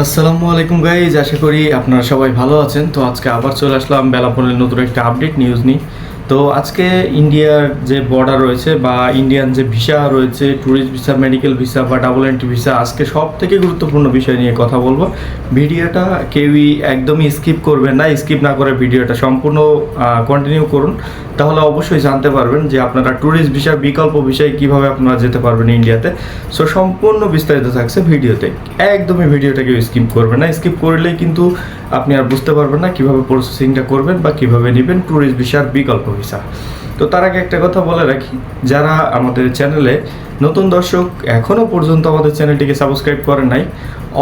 আসসালামু আলাইকুম গাইজ আশা করি আপনারা সবাই ভালো আছেন। তো আজকে আবার চলে আসলাম বেলাপনের নতুন একটা আপডেট নিউজ নিয়ে। তো আজকে ইন্ডিয়ার যে বর্ডার রয়েছে বা ইন্ডিয়ান যে ভিসা রয়েছে ট্যুরিস্ট ভিসা মেডিকেল ভিসা বা ডাবল এন্ট্রি ভিসা আজকে সব থেকে গুরুত্বপূর্ণ বিষয় নিয়ে কথা বলব। ভিডিওটা কেউই একদমই স্কিপ করবেন না স্কিপ না করে ভিডিওটা সম্পূর্ণ কন্টিনিউ করুন। তাহলে অবশ্যই জানতে পারবেন যে আপনারা ট্যুরিস্ট ভিসার বিকল্প বিষয়ে কীভাবে আপনারা যেতে পারবেন ইন্ডিয়াতে। সো সম্পূর্ণ বিস্তারিত থাকছে ভিডিওতে। একদমই ভিডিওটা কেউ স্কিপ করবেন না। স্কিপ করলেই কিন্তু আপনি আর বুঝতে পারবেন না কীভাবে প্রসেসিংটা করবেন বা কীভাবে নেবেন ট্যুরিস্ট ভিসার বিকল্প ভিসা তো তার আগে একটা কথা বলে রাখি, যারা আমাদের চ্যানেলে নতুন দর্শক এখনও পর্যন্ত আমাদের চ্যানেলটিকে সাবস্ক্রাইব করেন নাই,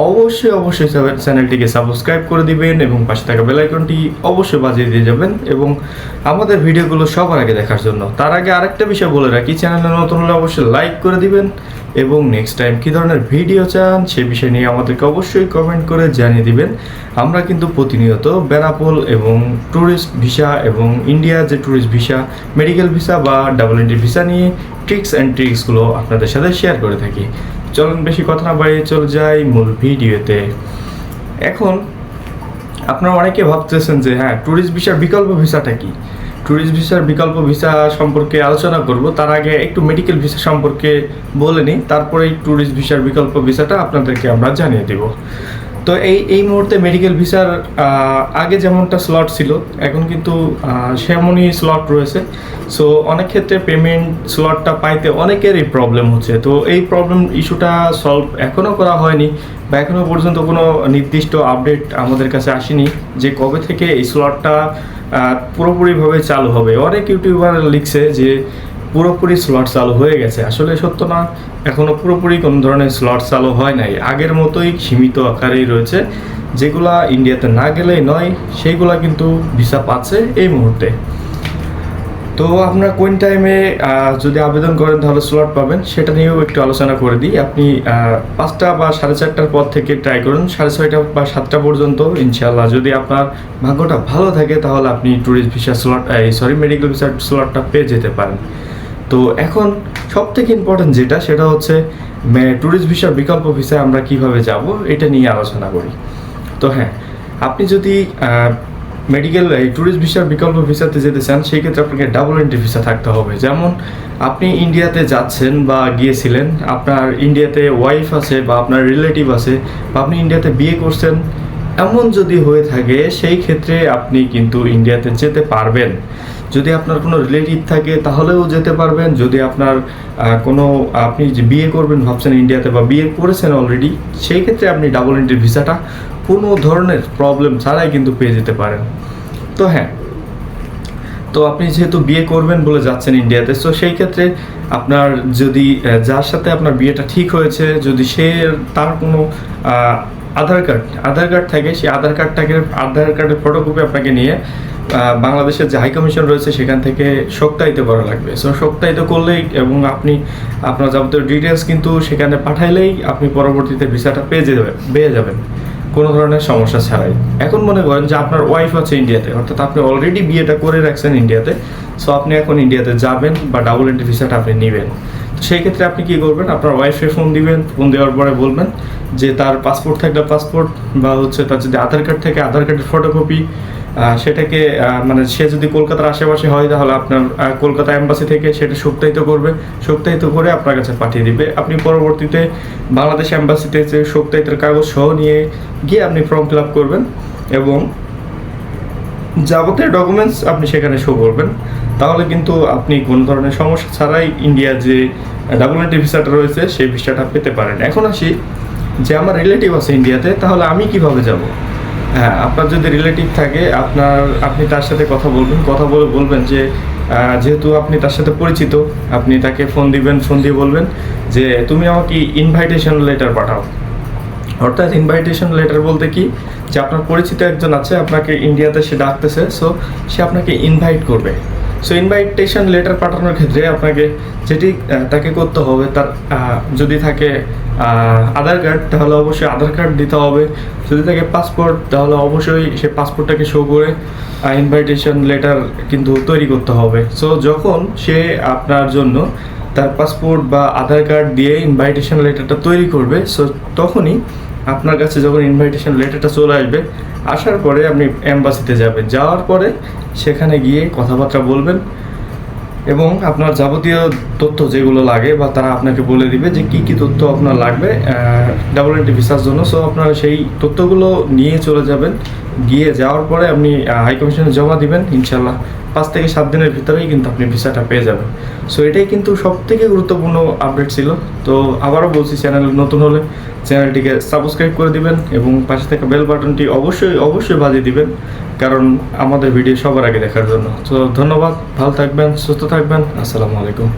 অবশ্যই অবশ্যই চ্যানেলটিকে সাবস্ক্রাইব করে দিবেন এবং পাশে থাকা বেলাইকনটি অবশ্যই বাজিয়ে দিয়ে যাবেন এবং আমাদের ভিডিওগুলো সবার আগে দেখার জন্য। তার আগে আরেকটা বিষয় বলে রাখি চ্যানেলে নতুন হলে অবশ্যই লাইক করে দিবেন এবং নেক্সট টাইম কী ধরনের ভিডিও চান সে বিষয় নিয়ে আমাদেরকে অবশ্যই কমেন্ট করে জানিয়ে দিবেন। আমরা কিন্তু প্রতিনিয়ত বেনাপোল এবং ট্যুরিস্ট ভিসা এবং ইন্ডিয়া যে ট্যুরিস্ট ভিসা মেডিকেল ভিসা বা ডাবল এন্ট্রি ভিসা নিয়ে ট্রিক্স অ্যান্ড ট্রিক্সগুলো আপনাদের সাথে শেয়ার করে থাকি। চলুন বেশি কথা না বাড়িয়ে চলে যাই মূল ভিডিওতে। এখন আপনারা অনেকে ভাবতেছেন যে হ্যাঁ ট্যুরিস্ট ভিসার বিকল্প ভিসাটা কি? ট্যুরিস্ট ভিসার বিকল্প ভিসা সম্পর্কে আলোচনা করব, তার আগে একটু মেডিকেল ভিসা সম্পর্কে বলে নিই তারপরে ট্যুরিস্ট ভিসার বিকল্প ভিসাটা আপনাদেরকে আমরা জানিয়ে দেব। তো এই এই মুহূর্তে মেডিকেল ভিসার আগে যেমনটা স্লট ছিল, এখন কিন্তু সেমনই স্লট রয়েছে। সো অনেক ক্ষেত্রে পেমেন্ট স্লটটা পাইতে অনেকেরই প্রবলেম হচ্ছে। তো এই প্রবলেম ইস্যুটা সলভ এখনও করা হয়নি বা এখনও পর্যন্ত কোনো নির্দিষ্ট আপডেট আমাদের কাছে আসেনি যে কবে থেকে এই স্লটটা পুরোপুরিভাবে চালু হবে। অনেক ইউটিউবার লিখছে যে পুরোপুরি স্লট চালু হয়ে গেছে। আসলে সত্য না, এখনও পুরোপুরি কোনো ধরনের স্লট চালু হয় নাই। আগের মতোই সীমিত আকারেই রয়েছে। যেগুলা ইন্ডিয়াতে না গেলেই নয়, সেইগুলা কিন্তু ভিসা পাচ্ছে এই মুহূর্তে। তো আপনারা কোন টাইমে যদি আবেদন করেন তাহলে স্লট পাবেন, সেটা নিয়েও একটু আলোচনা করে দিই। আপনি পাঁচটা বা সাড়ে চারটার পর থেকে ট্রাই করুন। সাড়ে ছয়টা বা সাতটা পর্যন্ত ইনশাল্লাহ যদি আপনার ভাগ্যটা ভালো থাকে, তাহলে আপনি tourist visa slot sorry medical ভিসার স্লটটা পেয়ে যেতে পারেন। তো এখন সব থেকে ইম্পর্টেন্ট যেটা, সেটা হচ্ছে ট্যুরিস্ট ভিসার বিকল্প ভিসায় আমরা কীভাবে যাব, এটা নিয়ে আলোচনা করি। তো হ্যাঁ আপনি যদি মেডিকেল এই ট্যুরিস্ট ভিসার বিকল্প ভিসাতে যেতে চান, সেই ক্ষেত্রে আপনাকে ডাবল এন্ট্রি ভিসা থাকতে হবে। যেমন, আপনি ইন্ডিয়াতে যাচ্ছেন বা গিয়েছিলেন, আপনার ইন্ডিয়াতে ওয়াইফ আছে বা আপনার রিলেটিভ আছে, বা আপনি ইন্ডিয়াতে বিয়ে করছেন, এমন যদি হয়ে থাকে, সেই ক্ষেত্রে আপনি কিন্তু ইন্ডিয়াতে যেতে পারবেন। যদি আপনার কোনো রিলেটিভ থাকে, তাহলেও যেতে পারবেন। যদি আপনার কোনো, আপনি যে বিয়ে করবেন, ভাবছেন ইন্ডিয়াতে বা বিয়ে করেছেন অলরেডি সেই ক্ষেত্রে আপনি ডাবল এন্ট্রি ভিসাটা কোনো ধরনের প্রবলেম ছাড়াই কিন্তু পেয়ে যেতে পারেন। তো হ্যাঁ তো আপনি যেহেতু বিয়ে করবেন বলে যাচ্ছেন ইন্ডিয়াতে তো সেই ক্ষেত্রে আপনার যদি যার সাথে আপনার বিয়েটা ঠিক হয়েছে, যদি সে তার কোনো আধার কার্ড আধার কার্ড থাকে, সেই আধার কার্ডটাকে আধার কার্ডের ফটোকপি আপনাকে নিয়ে বাংলাদেশের যে হাই কমিশন রয়েছে সেখান থেকে সত্যায়িত করা লাগবে। সো সত্যায়িত করলেই এবং আপনি, আপনার যাবতীয় ডিটেলস কিন্তু সেখানে পাঠাইলেই আপনি পরবর্তীতে ভিসাটা পেয়ে যাবেন পেয়ে যাবেন। কোনো ধরনের সমস্যা ছাড়াই। এখন মনে করেন যে আপনার ওয়াইফ আছে ইন্ডিয়াতে অর্থাৎ আপনি অলরেডি বিয়েটা করে রাখছেন ইন্ডিয়াতে সো আপনি এখন ইন্ডিয়াতে যাবেন বা ডাবল এন্ট্রি ভিসাটা আপনি নেবেন। সেই ক্ষেত্রে আপনি কি করবেন, আপনার ওয়াইফে ফোন দিবেন ফোন দেওয়ার পরে বলবেন যে তার পাসপোর্ট থাকলে পাসপোর্ট বা হচ্ছে তার যদি আধার কার্ড থাকে, আধার কার্ডের ফটোকপি সেটাকে মানে সে যদি কলকাতার আশেপাশে হয়, তাহলে আপনার কলকাতা এম্বাসি থেকে সেটা সত্যায়িত করবে। সত্যায়িত করে আপনার কাছে পাঠিয়ে দিবে। আপনি পরবর্তীতে বাংলাদেশ এম্বাসিতে যে সত্যায়িতের কাগজ সহ নিয়ে গিয়ে আপনি ফর্ম ফিল আপ করবেন এবং যাবতীয় ডকুমেন্টস আপনি সেখানে শো করবেন। তাহলে কিন্তু আপনি কোনো ধরনের সমস্যা ছাড়াই ইন্ডিয়ার যে ডাবল এন্ট্রি ভিসাটা রয়েছে, সেই ভিসাটা পেতে পারেন। এখন আসি যে আমার রিলেটিভ আছে ইন্ডিয়াতে তাহলে আমি কীভাবে যাব? হ্যাঁ আপনার যদি রিলেটিভ থাকে, আপনার, আপনি তার সাথে কথা বলবেন, কথা বলে বলবেন যে যেহেতু আপনি তার সাথে পরিচিত, আপনি তাকে ফোন দিবেন ফোন দিয়ে বলবেন যে, তুমি আমাকে ইনভাইটেশন লেটার পাঠাও। অর্থাৎ ইনভাইটেশন লেটার বলতে কি? যে, আপনার পরিচিত একজন আছে, আপনাকে ইন্ডিয়াতে সে ডাকতেছে সো সে আপনাকে ইনভাইট করবে। সো ইনভাইটেশন লেটার পাঠানোর ক্ষেত্রে আপনাকে যেটি তাকে করতে হবে, তার যদি থাকে আধার কার্ড তাহলে অবশ্যই আধার কার্ড দিতে হবে। যদি থাকে পাসপোর্ট তাহলে অবশ্যই সে পাসপোর্টটাকে শো করে ইনভাইটেশন লেটার কিন্তু তৈরি করতে হবে। সো যখন সে আপনার জন্য তার পাসপোর্ট বা আধার কার্ড দিয়ে ইনভাইটেশন লেটারটা তৈরি করবে সো তখনই আপনার কাছে যখন ইনভাইটেশন লেটারটা চলে আসবে, আসার পরে আপনি অ্যাম্বাসিতে যাবেন। যাওয়ার পরে সেখানে গিয়ে কথাবার্তা বলবেন এবং আপনার যাবতীয় তথ্য যেগুলো লাগে বা তারা আপনাকে বলে দিবে যে কি কি তথ্য আপনার লাগবে ডাবল এন্ট্রি ভিসার জন্য। সো আপনারা সেই তথ্যগুলো নিয়ে চলে যাবেন। গিয়ে যাওয়ার পরে আপনি হাই কমিশনে জমা দিবেন ইনশাল্লাহ পাঁচ থেকে সাত দিনের ভিতরেই কিন্তু আপনি ভিসাটা পেয়ে যাবেন। সো এটাই কিন্তু সব থেকে গুরুত্বপূর্ণ আপডেট ছিল। তো আবারও বলছি চ্যানেল নতুন হলে চ্যানেলটিকে সাবস্ক্রাইব করে দিবেন এবং পাশে থাকা বেল বাটনটি অবশ্যই অবশ্যই বাজিয়ে দিবেন, কারণ আমাদের ভিডিও সবার আগে দেখার জন্য। তো ধন্যবাদ, ভালো থাকবেন, সুস্থ থাকবেন, আসসালামু আলাইকুম।